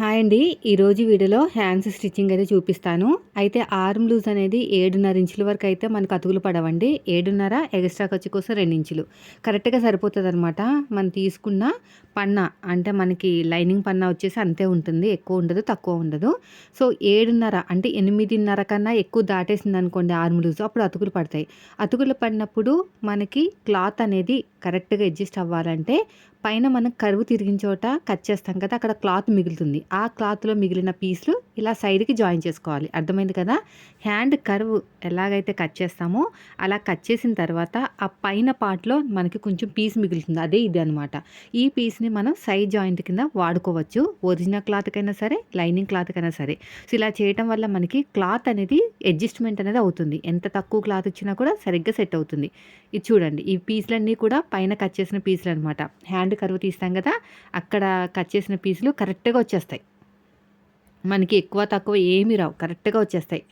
Hi అండి. ఈరోజు వీడియోలో హ్యాండ్స్ స్టిచ్చింగ్ అయితే చూపిస్తాను. అయితే ఆర్మ్ లూజ్ అనేది ఏడున్నర ఇంచుల వరకు అయితే మనకు అతుకులు పడవండి. ఏడున్నర ఎక్స్ట్రా ఖర్చు కోసం రెండు ఇంచులు. కరెక్ట్గా సరిపోతుంది అనమాట మనం తీసుకున్న పన్న అంటే మనకి లైనింగ్ పన్న వచ్చేసి అంతే ఉంటుంది ఎక్కువ ఉండదు తక్కువ ఉండదు. సో ఏడున్నర అంటే ఎనిమిదిన్నర కన్నా ఎక్కువ దాటేసింది అనుకోండి ఆర్మ్ లూజ్ అప్పుడు అతుకులు పడతాయి. అతుకులు పడినప్పుడు మనకి క్లాత్ అనేది కరెక్ట్గా అడ్జస్ట్ అవ్వాలంటే పైన మనం కరువు తిరిగిన చోట కట్ చేస్తాం కదా అక్కడ క్లాత్ మిగులుతుంది. ఆ క్లాత్లో మిగిలిన పీస్లు ఇలా సైడ్కి జాయిన్ చేసుకోవాలి. అర్థమైంది కదా? హ్యాండ్ కరువు ఎలాగైతే కట్ చేస్తామో అలా కట్ చేసిన తర్వాత ఆ పైన పార్ట్లో మనకి కొంచెం పీస్ మిగులుతుంది. అదే ఇది అనమాట ఈ పీస్ క్లాత్స్ని మనం సైడ్ జాయింట్ కింద వాడుకోవచ్చు. ఒరిజినల్ క్లాత్కైనా సరే లైనింగ్ క్లాత్కైనా సరే. సో ఇలా చేయటం వల్ల మనకి క్లాత్ అనేది అడ్జస్ట్మెంట్ అనేది అవుతుంది. ఎంత తక్కువ క్లాత్ వచ్చినా కూడా సరిగ్గా సెట్ అవుతుంది. ఇది చూడండి. ఈ పీస్లన్నీ కూడా పైన కట్ చేసిన పీసులు అనమాట హ్యాండ్ కరువు తీస్తాం కదా అక్కడ కట్ చేసిన పీసులు కరెక్ట్గా వచ్చేస్తాయి. మనకి ఎక్కువ తక్కువ ఏమి రావు. కరెక్ట్గా వచ్చేస్తాయి.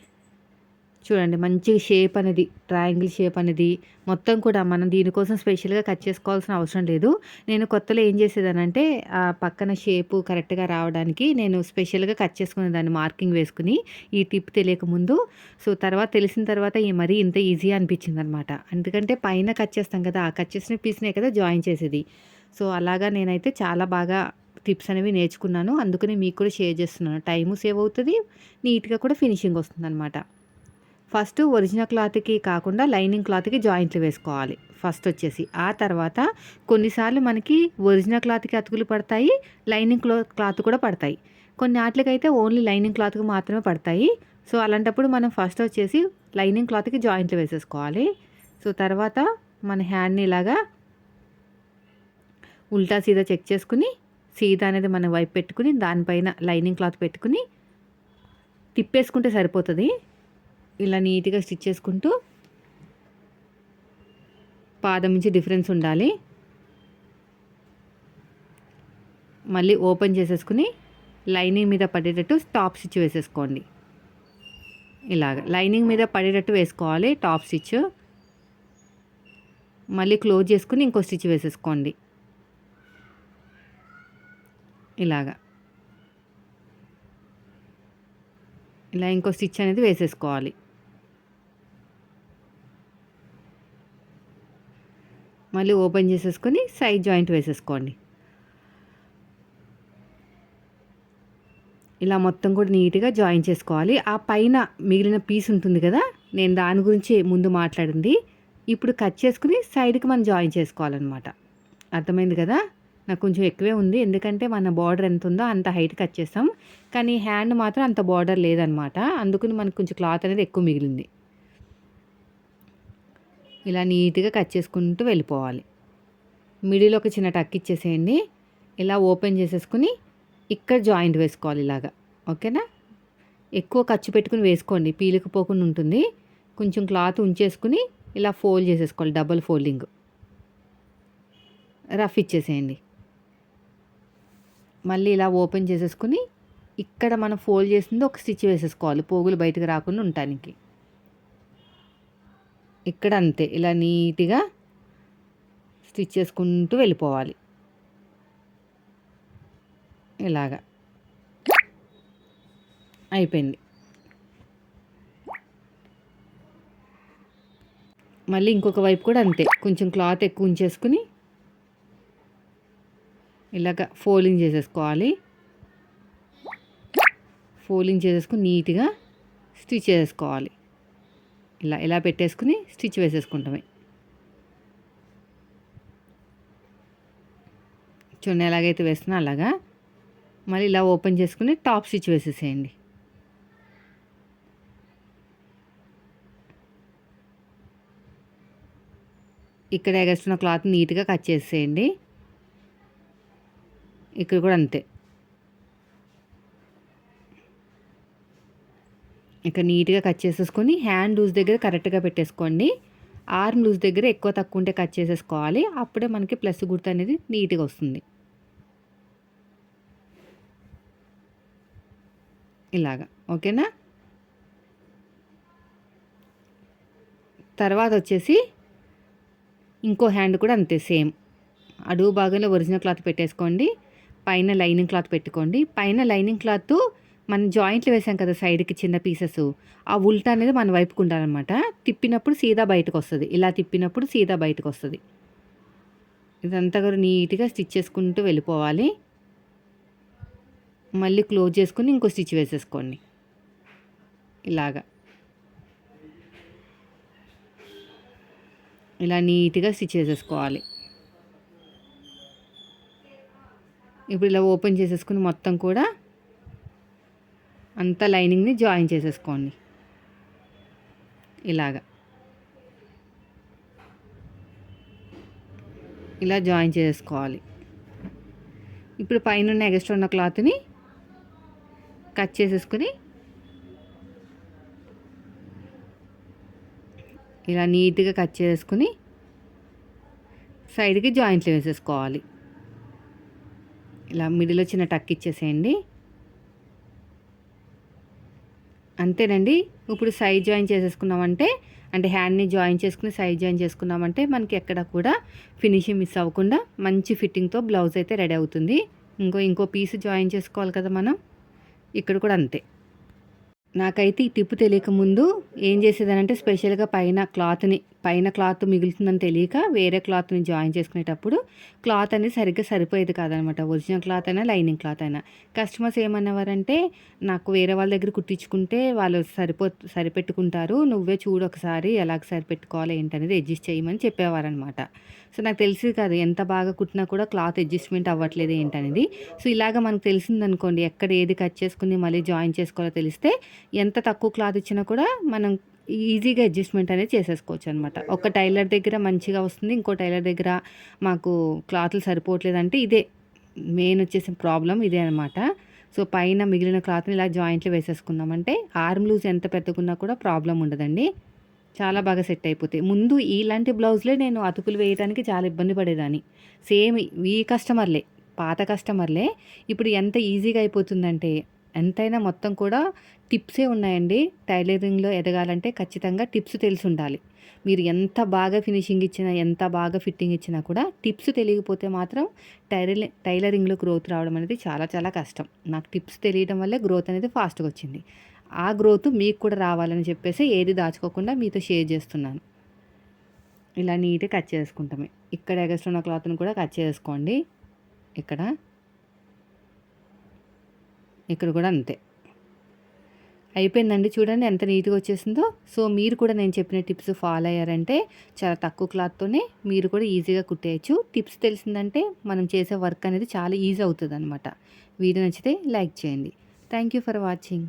చూడండి మంచి షేప్ అనేది ట్రయాంగిల్ షేప్ అనేది మొత్తం కూడా మనం దీనికోసం స్పెషల్గా కట్ చేసుకోవాల్సిన అవసరం లేదు. నేను కొత్తలో ఏం చేసేదానంటే ఆ పక్కన షేపు కరెక్ట్గా రావడానికి నేను స్పెషల్గా కట్ చేసుకునే దాన్ని మార్కింగ్ వేసుకుని ఈ టిప్ తెలియకముందు సో తర్వాత తెలిసిన తర్వాత ఈ మరీ ఇంత ఈజీ అనిపించింది అనమాట ఎందుకంటే పైన కట్ చేస్తాం కదా ఆ కట్ చేసిన పీస్నే కదా జాయిన్ చేసేది. సో అలాగా నేనైతే చాలా బాగా టిప్స్ అనేవి నేర్చుకున్నాను. అందుకని మీకు కూడా షేర్ చేస్తున్నాను. టైము సేవ్ అవుతుంది నీట్గా కూడా ఫినిషింగ్ వస్తుంది అనమాట ఫస్ట్ ఒరిజినల్ క్లాత్కి కాకుండా లైనింగ్ క్లాత్కి జాయింట్లు వేసుకోవాలి. ఫస్ట్ వచ్చేసి ఆ తర్వాత కొన్నిసార్లు మనకి ఒరిజినల్ క్లాత్కి అతుకులు పడతాయి లైనింగ్ క్లో క్లాత్ కూడా పడతాయి. కొన్ని ఆటలకైతే ఓన్లీ లైనింగ్ క్లాత్కి మాత్రమే పడతాయి. సో అలాంటప్పుడు మనం ఫస్ట్ వచ్చేసి లైనింగ్ క్లాత్కి జాయింట్లు వేసేసుకోవాలి. సో తర్వాత మన హ్యాండ్ని ఇలాగా ఉల్టా సీదా చెక్ చేసుకుని సీదా అనేది మనం వైపు పెట్టుకుని దానిపైన లైనింగ్ క్లాత్ పెట్టుకుని తిప్పేసుకుంటే సరిపోతుంది. ఇలా నీట్గా స్టిచ్ చేసుకుంటూ పాదం నుంచి డిఫరెన్స్ ఉండాలి. మళ్ళీ ఓపెన్ చేసేసుకుని లైనింగ్ మీద పడేటట్టు టాప్ స్టిచ్ వేసేసుకోండి. ఇలాగ లైనింగ్ మీద పడేటట్టు వేసుకోవాలి టాప్ స్టిచ్. మళ్ళీ క్లోజ్ చేసుకుని ఇంకో స్టిచ్ వేసేసుకోండి. ఇలాగా. ఇలా ఇంకో స్టిచ్ అనేది వేసేసుకోవాలి. మళ్ళీ ఓపెన్ చేసేసుకొని సైడ్ జాయింట్ వేసేసుకోండి. ఇలా మొత్తం కూడా నీట్గా జాయిన్ చేసుకోవాలి. ఆ పైన మిగిలిన పీస్ ఉంటుంది కదా నేను దాని గురించి ముందు మాట్లాడింది. ఇప్పుడు కట్ చేసుకుని సైడ్కి మనం జాయిన్ చేసుకోవాలన్నమాట. అర్థమైంది కదా? నాకు కొంచెం ఎక్కువే ఉంది. ఎందుకంటే మన బార్డర్ ఎంత ఉందో అంత హైట్ కట్ చేస్తాం. కానీ హ్యాండ్ మాత్రం అంత బార్డర్ లేదనమాట అందుకని మనకు కొంచెం క్లాత్ అనేది ఎక్కువ మిగిలింది. ఇలా నీట్గా కట్ చేసుకుంటూ వెళ్ళిపోవాలి. మిడిల్ ఒక చిన్న టక్ ఇచ్చేసేయండి. ఇలా ఓపెన్ చేసేసుకుని ఇక్కడ జాయింట్ వేసుకోవాలి ఇలాగా. ఓకేనా? ఎక్కువ ఖర్చు పెట్టుకుని వేసుకోండి. పీలికపోకుండా ఉంటుంది. కొంచెం క్లాత్ ఉంచేసుకుని ఇలా ఫోల్డ్ చేసేసుకోవాలి. Double folding. రఫ్ ఇచ్చేసేయండి. మళ్ళీ ఇలా ఓపెన్ చేసేసుకుని ఇక్కడ మనం ఫోల్డ్ చేసింది ఒక స్టిచ్ వేసేసుకోవాలి. పోగులు బయటకు రాకుండా ఉండటానికి. ఇక్కడ అంతే ఇలా నీట్గా స్టిచ్ చేసుకుంటూ వెళ్ళిపోవాలి. ఇలాగా. అయిపోయింది. మళ్ళీ ఇంకొక వైపు కూడా అంతే. కొంచెం క్లాత్ ఎక్కువ ఉంచేసుకుని ఇలాగ ఫోల్డింగ్ చేసేసుకోవాలి. ఫోల్డింగ్ చేసేసుకుని నీట్గా స్టిచ్ చేసుకోవాలి. ఇలా ఇలా పెట్టేసుకుని స్టిచ్ వేసేసుకుంటామే. చూడండి ఎలాగైతే వేస్తున్నా అలాగా. మళ్ళీ ఇలా ఓపెన్ చేసుకుని టాప్ స్టిచ్ వేసేసేయండి. ఇక్కడ ఎగస్తున్న క్లాత్ నీట్గా కట్ చేసేయండి. ఇక్కడ కూడా అంతే. ఇక నీట్గా కట్ చేసేసుకొని హ్యాండ్ లూజ్ దగ్గర కరెక్ట్గా పెట్టేసుకోండి. ఆర్మ్ లూజ్ దగ్గర ఎక్కువ తక్కువ ఉంటే కట్ చేసేసుకోవాలి. అప్పుడే మనకి ప్లస్ గుర్తు అనేది నీట్గా వస్తుంది. ఇలాగా. ఓకేనా? తర్వాత వచ్చేసి ఇంకో హ్యాండ్ కూడా అంతే సేమ్. అడుగు భాగంలో ఒరిజినల్ క్లాత్ పెట్టేసుకోండి. పైన లైనింగ్ క్లాత్ పెట్టుకోండి. పైన లైనింగ్ క్లాత్ మనం జాయింట్లు వేసాం కదా సైడ్కి చిన్న పీసెస్. ఆ ఉల్టా అనేది మన వైపుకు ఉండాలన్నమాట తిప్పినప్పుడు సీదా బయటకు వస్తుంది ఇలా తిప్పినప్పుడు సీదా బయటకు వస్తుంది ఇదంతా కూడా నీట్గా స్టిచ్ చేసుకుంటూ వెళ్ళిపోవాలి. మళ్ళీ క్లోజ్ చేసుకుని ఇంకో స్టిచ్ వేసేసుకోండి. ఇలాగా. ఇలా నీట్గా స్టిచ్ చేసేసుకోవాలి. ఇప్పుడు ఇలా ఓపెన్ చేసేసుకుని మొత్తం కూడా అంతా లైనింగ్ని జాయిన్ చేసేసుకోండి. ఇలాగా. ఇలా జాయిన్ చేసుకోవాలి ఇప్పుడు పైన ఉన్న ఎగస్ట్రా ఉన్న క్లాత్ని కట్ చేసేసుకుని ఇలా నీట్గా కట్ చేసుకుని సైడ్కి జాయింట్లు వేసేసుకోవాలి. ఇలా మిడిల్ చిన్న టక్ ఇచ్చేసేయండి. అంతేనండి. ఇప్పుడు సైడ్ జాయిన్ చేసేసుకున్నామంటే అంటే హ్యాండ్ని జాయిన్ చేసుకుని సైడ్ జాయిన్ చేసుకున్నామంటే మనకి ఎక్కడ కూడా ఫినిషింగ్ మిస్ అవ్వకుండా మంచి ఫిట్టింగ్తో బ్లౌజ్ అయితే రెడీ అవుతుంది. ఇంకో ఇంకో పీస్ జాయిన్ చేసుకోవాలి కదా మనం. ఇక్కడ కూడా అంతే. నాకైతే ఈ టిప్పు తెలియక ముందు ఏం చేసేదానంటే స్పెషల్గా పైన క్లాత్ని పైన క్లాత్ మిగులుతుందని తెలియక వేరే క్లాత్ని జాయిన్ చేసుకునేటప్పుడు క్లాత్ అనేది సరిగ్గా సరిపోయేది కాదనమాట. ఒరిజినల్ క్లాత్ అయినా లైనింగ్ క్లాత్ అయినా. కస్టమర్స్ ఏమన్నవారంటే నాకు వేరే వాళ్ళ దగ్గర కుట్టించుకుంటే వాళ్ళు సరిపో సరిపెట్టుకుంటారు. నువ్వే చూడు ఒకసారి ఎలాగ సరిపెట్టుకోవాలి ఏంటనేది అడ్జస్ట్ చేయమని చెప్పేవారనమాట. సో నాకు తెలిసి కాదు ఎంత బాగా కుట్టినా కూడా క్లాత్ అడ్జస్ట్మెంట్ అవ్వట్లేదు ఏంటనేది. సో ఇలాగ మనకు తెలిసిందనుకోండి ఎక్కడ ఏది కట్ చేసుకుని మళ్ళీ జాయిన్ చేసుకోవాలో తెలిస్తే ఎంత తక్కువ క్లాత్ ఇచ్చినా కూడా మనం ఈజీగా అడ్జస్ట్మెంట్ అనేది చేసేసుకోవచ్చు అనమాట ఒక టైలర్ దగ్గర మంచిగా వస్తుంది ఇంకో టైలర్ దగ్గర మాకు క్లాత్లు సరిపోవట్లేదు అంటే ఇదే మెయిన్ వచ్చేసిన ప్రాబ్లం ఇదే అనమాట. సో పైన మిగిలిన క్లాత్ని ఇలా జాయింట్లు వేసేసుకున్నామంటే ఆర్మ్ లూజ్ ఎంత పెద్దకున్నా కూడా ప్రాబ్లం ఉండదండి. చాలా బాగా సెట్ అయిపోతాయి. ముందు ఇలాంటి బ్లౌజ్లే నేను అతుకులు వేయడానికి చాలా ఇబ్బంది పడేదాన్ని. సేమ్ ఈ కస్టమర్లే పాత కస్టమర్లే. ఇప్పుడు ఎంత ఈజీగా అయిపోతుందంటే ఎంతైనా మొత్తం కూడా టిప్సే ఉన్నాయండి. టైలరింగ్లో ఎదగాలంటే ఖచ్చితంగా టిప్స్ తెలిసి ఉండాలి మీరు ఎంత బాగా ఫినిషింగ్ ఇచ్చినా ఎంత బాగా ఫిట్టింగ్ ఇచ్చినా కూడా టిప్స్ తెలియకపోతే మాత్రం టైలర్ టైలరింగ్లో గ్రోత్ రావడం అనేది చాలా చాలా కష్టం. నాకు టిప్స్ తెలియడం వల్లే గ్రోత్ అనేది ఫాస్ట్గా వచ్చింది. ఆ గ్రోత్ మీకు కూడా రావాలని చెప్పేసి ఏది దాచుకోకుండా మీతో షేర్ చేస్తున్నాను. ఇలా నీట్గా కట్ చేసుకుంటామే. ఇక్కడ ఎగస్ట్రున్న క్లాత్ని కూడా కట్ చేసుకోండి. ఇక్కడ ఇక్కడ కూడా అంతే. అయిపోయిందండి. చూడండి ఎంత నీట్గా వచ్చేసిందో. సో మీరు కూడా నేను చెప్పిన టిప్స్ ఫాలో అయ్యారంటే చాలా తక్కువ క్లాత్తోనే మీరు కూడా ఈజీగా కుట్టేయచ్చు. టిప్స్ తెలిసిందంటే మనం చేసే వర్క్ అనేది చాలా ఈజీ అవుతుంది అనమాట వీడియో నచ్చితే లైక్ చేయండి. Thank you for watching.